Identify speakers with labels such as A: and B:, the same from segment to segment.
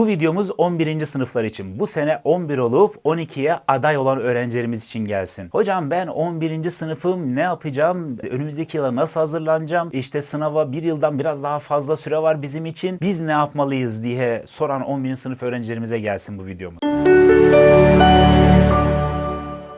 A: Bu videomuz 11. sınıflar için. Bu sene 11 olup 12'ye aday olan öğrencilerimiz için gelsin. Hocam ben 11. sınıfım ne yapacağım? Önümüzdeki yıla nasıl hazırlanacağım? İşte sınava bir yıldan biraz daha fazla süre var bizim için. Biz ne yapmalıyız diye soran 11. sınıf öğrencilerimize gelsin bu videomuz.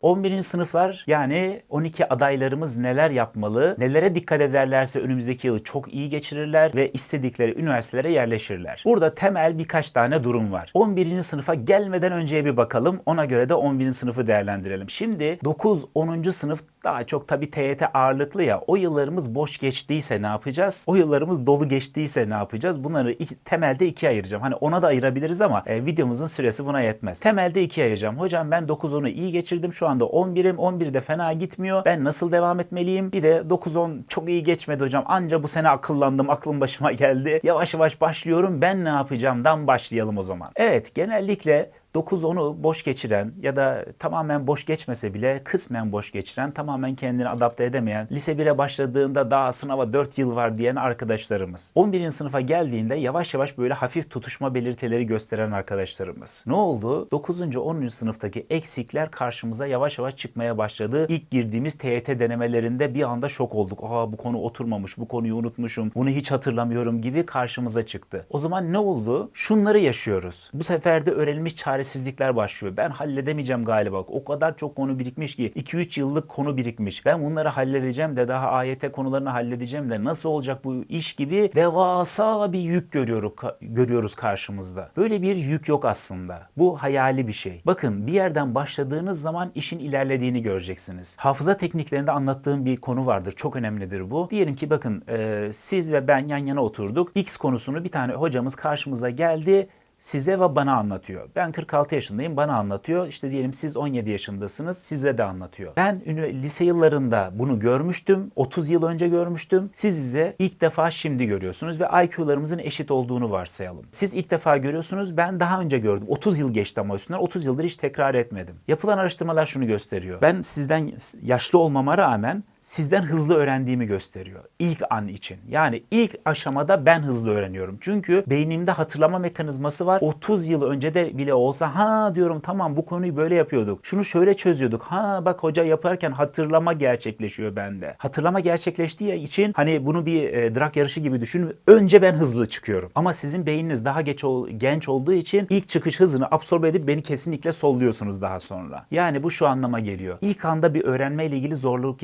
A: 11. sınıflar yani 12 adaylarımız neler yapmalı, nelere dikkat ederlerse önümüzdeki yılı çok iyi geçirirler ve istedikleri üniversitelere yerleşirler. Burada temel birkaç tane durum var. 11. sınıfa gelmeden önceye bir bakalım. Ona göre de 11. sınıfı değerlendirelim. Şimdi 9, 10. sınıf daha çok tabii TYT ağırlıklı ya. O yıllarımız boş geçtiyse ne yapacağız? O yıllarımız dolu geçtiyse ne yapacağız? Bunları iki, temelde ikiye ayıracağım. Hani ona da ayırabiliriz ama e, videomuzun süresi buna yetmez. Temelde ikiye ayıracağım. Hocam ben 9-10'u iyi geçirdim. Şu anda 11'im. 11 de fena gitmiyor. Ben nasıl devam etmeliyim? Bir de 9-10 çok iyi geçmedi hocam. Anca bu sene akıllandım. Aklım başıma geldi. Yavaş yavaş başlıyorum. Ben ne yapacağımdan başlayalım o zaman. Evet genellikle 9-10'u boş geçiren ya da tamamen boş geçmese bile kısmen boş geçiren, tamamen kendini adapte edemeyen, lise 1'e başladığında daha sınava 4 yıl var diyen arkadaşlarımız. 11. sınıfa geldiğinde yavaş yavaş böyle hafif tutuşma belirtileri gösteren arkadaşlarımız. Ne oldu? 9. 10. sınıftaki eksikler karşımıza yavaş yavaş çıkmaya başladı. İlk girdiğimiz TYT denemelerinde bir anda şok olduk. Aa bu konu oturmamış, bu konuyu unutmuşum, bunu hiç hatırlamıyorum gibi karşımıza çıktı. O zaman ne oldu? Şunları yaşıyoruz. Bu sefer de öğrenilmiş çaresizlikler başlıyor. Ben halledemeyeceğim galiba. O kadar çok konu birikmiş ki 2-3 yıllık konu birikmiş. Ben bunları halledeceğim de daha AYT konularını halledeceğim de nasıl olacak bu iş gibi devasa bir yük görüyoruz, görüyoruz karşımızda. Böyle bir yük yok aslında. Bu hayali bir şey. Bakın bir yerden başladığınız zaman işin ilerlediğini göreceksiniz. Hafıza tekniklerinde anlattığım bir konu vardır. Çok önemlidir bu. Diyelim ki bakın e, siz ve ben yan yana oturduk. X konusunu bir tane hocamız karşımıza geldi size ve bana anlatıyor. Ben 46 yaşındayım bana anlatıyor. İşte diyelim siz 17 yaşındasınız size de anlatıyor. Ben lise yıllarında bunu görmüştüm. 30 yıl önce görmüştüm. Siz ise ilk defa şimdi görüyorsunuz ve IQ'larımızın eşit olduğunu varsayalım. Siz ilk defa görüyorsunuz ben daha önce gördüm. 30 yıl geçti ama üstünden 30 yıldır hiç tekrar etmedim. Yapılan araştırmalar şunu gösteriyor. Ben sizden yaşlı olmama rağmen sizden hızlı öğrendiğimi gösteriyor. İlk an için. Yani ilk aşamada ben hızlı öğreniyorum. Çünkü beynimde hatırlama mekanizması var. 30 yıl önce de bile olsa ha diyorum tamam bu konuyu böyle yapıyorduk. Şunu şöyle çözüyorduk. Ha bak hoca yaparken hatırlama gerçekleşiyor bende. Hatırlama gerçekleştiği için hani bunu bir e, drag yarışı gibi düşünün. Önce ben hızlı çıkıyorum. Ama sizin beyniniz daha geç ol, genç olduğu için ilk çıkış hızını absorbe edip beni kesinlikle solluyorsunuz daha sonra. Yani bu şu anlama geliyor. İlk anda bir öğrenme ilgili zorluk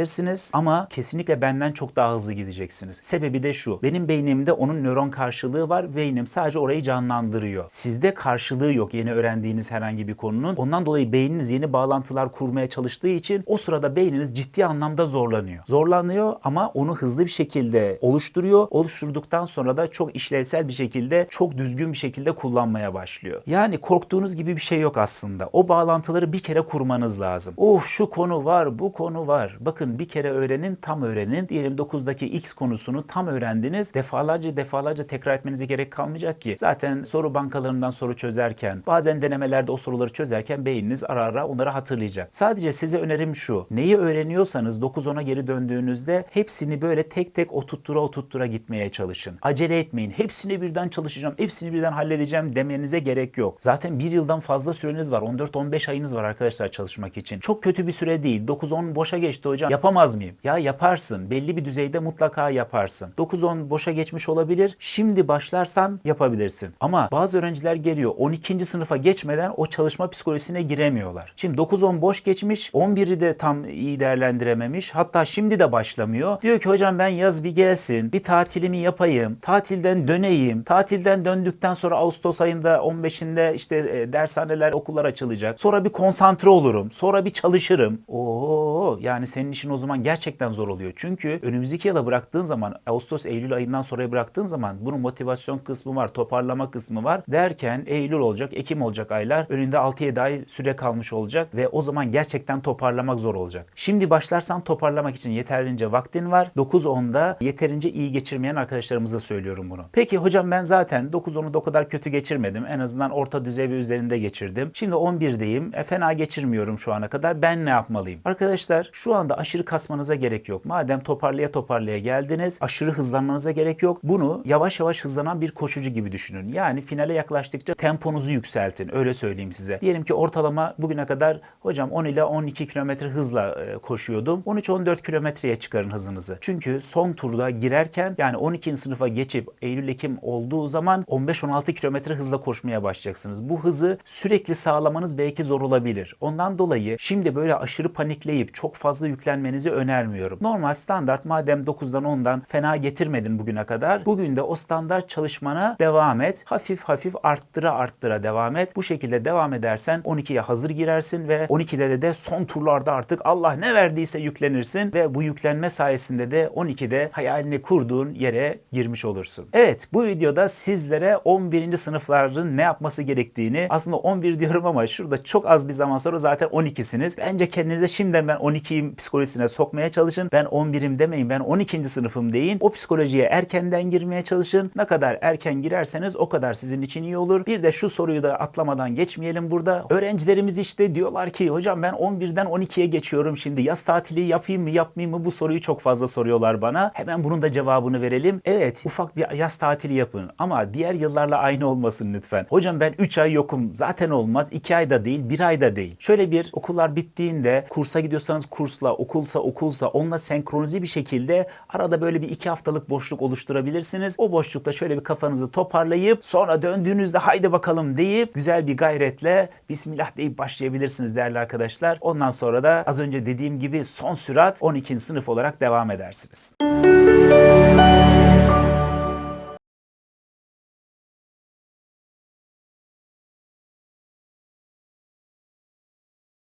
A: yaşayabilirsiniz ama kesinlikle benden çok daha hızlı gideceksiniz. Sebebi de şu. Benim beynimde onun nöron karşılığı var. Beynim sadece orayı canlandırıyor. Sizde karşılığı yok yeni öğrendiğiniz herhangi bir konunun. Ondan dolayı beyniniz yeni bağlantılar kurmaya çalıştığı için o sırada beyniniz ciddi anlamda zorlanıyor. Zorlanıyor ama onu hızlı bir şekilde oluşturuyor. Oluşturduktan sonra da çok işlevsel bir şekilde, çok düzgün bir şekilde kullanmaya başlıyor. Yani korktuğunuz gibi bir şey yok aslında. O bağlantıları bir kere kurmanız lazım. Of şu konu var, bu konu var. Bakın bir kere öğrenin, tam öğrenin. Diyelim 9'daki X konusunu tam öğrendiniz. Defalarca defalarca tekrar etmenize gerek kalmayacak ki. Zaten soru bankalarından soru çözerken, bazen denemelerde o soruları çözerken beyniniz ara ara onları hatırlayacak. Sadece size önerim şu. Neyi öğreniyorsanız 9-10'a geri döndüğünüzde hepsini böyle tek tek oturttura oturttura gitmeye çalışın. Acele etmeyin. Hepsini birden çalışacağım, hepsini birden halledeceğim demenize gerek yok. Zaten bir yıldan fazla süreniz var. 14-15 ayınız var arkadaşlar çalışmak için. Çok kötü bir süre değil. 9-10 boşa geçti hocam. Yapamaz mıyım? Ya yaparsın. Belli bir düzeyde mutlaka yaparsın. 9-10 boşa geçmiş olabilir. Şimdi başlarsan yapabilirsin. Ama bazı öğrenciler geliyor 12. sınıfa geçmeden o çalışma psikolojisine giremiyorlar. Şimdi 9-10 boş geçmiş. 11'i de tam iyi değerlendirememiş. Hatta şimdi de başlamıyor. Diyor ki hocam ben yaz bir gelsin. Bir tatilimi yapayım. Tatilden döneyim. Tatilden döndükten sonra Ağustos ayında 15'inde işte e, dershaneler, okullar açılacak. Sonra bir konsantre olurum. Sonra bir çalışırım. Oo yani senin işin o zaman gerçekten zor oluyor. Çünkü önümüzdeki yıla bıraktığın zaman Ağustos Eylül ayından sonra bıraktığın zaman bunun motivasyon kısmı var, toparlama kısmı var derken Eylül olacak, Ekim olacak aylar. Önünde 6-7 ay süre kalmış olacak ve o zaman gerçekten toparlamak zor olacak. Şimdi başlarsan toparlamak için yeterince vaktin var. 9-10'da yeterince iyi geçirmeyen arkadaşlarımıza söylüyorum bunu. Peki hocam ben zaten 9-10'u da o kadar kötü geçirmedim. En azından orta düzey ve üzerinde geçirdim. Şimdi 11'deyim. E, fena geçirmiyorum şu ana kadar. Ben ne yapmalıyım? Arkadaşlar şu anda aşırı kasmanıza gerek yok. Madem toparlaya toparlaya geldiniz aşırı hızlanmanıza gerek yok. Bunu yavaş yavaş hızlanan bir koşucu gibi düşünün. Yani finale yaklaştıkça temponuzu yükseltin. Öyle söyleyeyim size. Diyelim ki ortalama bugüne kadar hocam 10 ila 12 kilometre hızla e, koşuyordum. 13-14 kilometreye çıkarın hızınızı. Çünkü son turda girerken yani 12. sınıfa geçip Eylül-Ekim olduğu zaman 15-16 kilometre hızla koşmaya başlayacaksınız. Bu hızı sürekli sağlamanız belki zor olabilir. Ondan dolayı şimdi böyle aşırı panikleyip çok fazla yüklenmenizi önermiyorum. Normal standart madem 9'dan 10'dan fena getirmedin bugüne kadar. Bugün de o standart çalışmana devam et. Hafif hafif arttıra arttıra devam et. Bu şekilde devam edersen 12'ye hazır girersin ve 12'de de, de son turlarda artık Allah ne verdiyse yüklenirsin ve bu yüklenme sayesinde de 12'de hayalini kurduğun yere girmiş olursun. Evet bu videoda sizlere 11. sınıfların ne yapması gerektiğini aslında 11 diyorum ama şurada çok az bir zaman sonra zaten 12'siniz. Bence kendinize şimdiden ben 12'yim psikolojisine sokmaya çalışın. Ben 11'im demeyin ben 12. sınıfım deyin. O psikolojiye erkenden girmeye çalışın. Ne kadar erken girerseniz o kadar sizin için iyi olur. Bir de şu soruyu da atlamadan geçmeyelim burada. Öğrencilerimiz işte diyorlar ki hocam ben 11'den 12'ye geçiyorum şimdi yaz tatili yapayım mı yapmayayım mı bu soruyu çok fazla soruyorlar bana. Hemen bunun da cevabını verelim. Evet ufak bir yaz tatili yapın ama diğer yıllarla aynı olmasın lütfen. Hocam ben 3 ay yokum zaten olmaz 2 ayda değil 1 ayda değil. Şöyle bir okullar bittiğinde kursa gidiyorsanız kursla okulsa okulsa onunla senkronize bir şekilde arada böyle bir 2 haftalık boşluk oluşturabilirsiniz. O boşlukta şöyle bir kafanızı toparlayıp sonra döndüğünüzde haydi bakalım deyip güzel bir gayretle Bismillah deyip başlayabilirsiniz değerli arkadaşlar. Ondan sonra da az önce dediğim gibi son sürat 12. sınıf olarak devam edersiniz.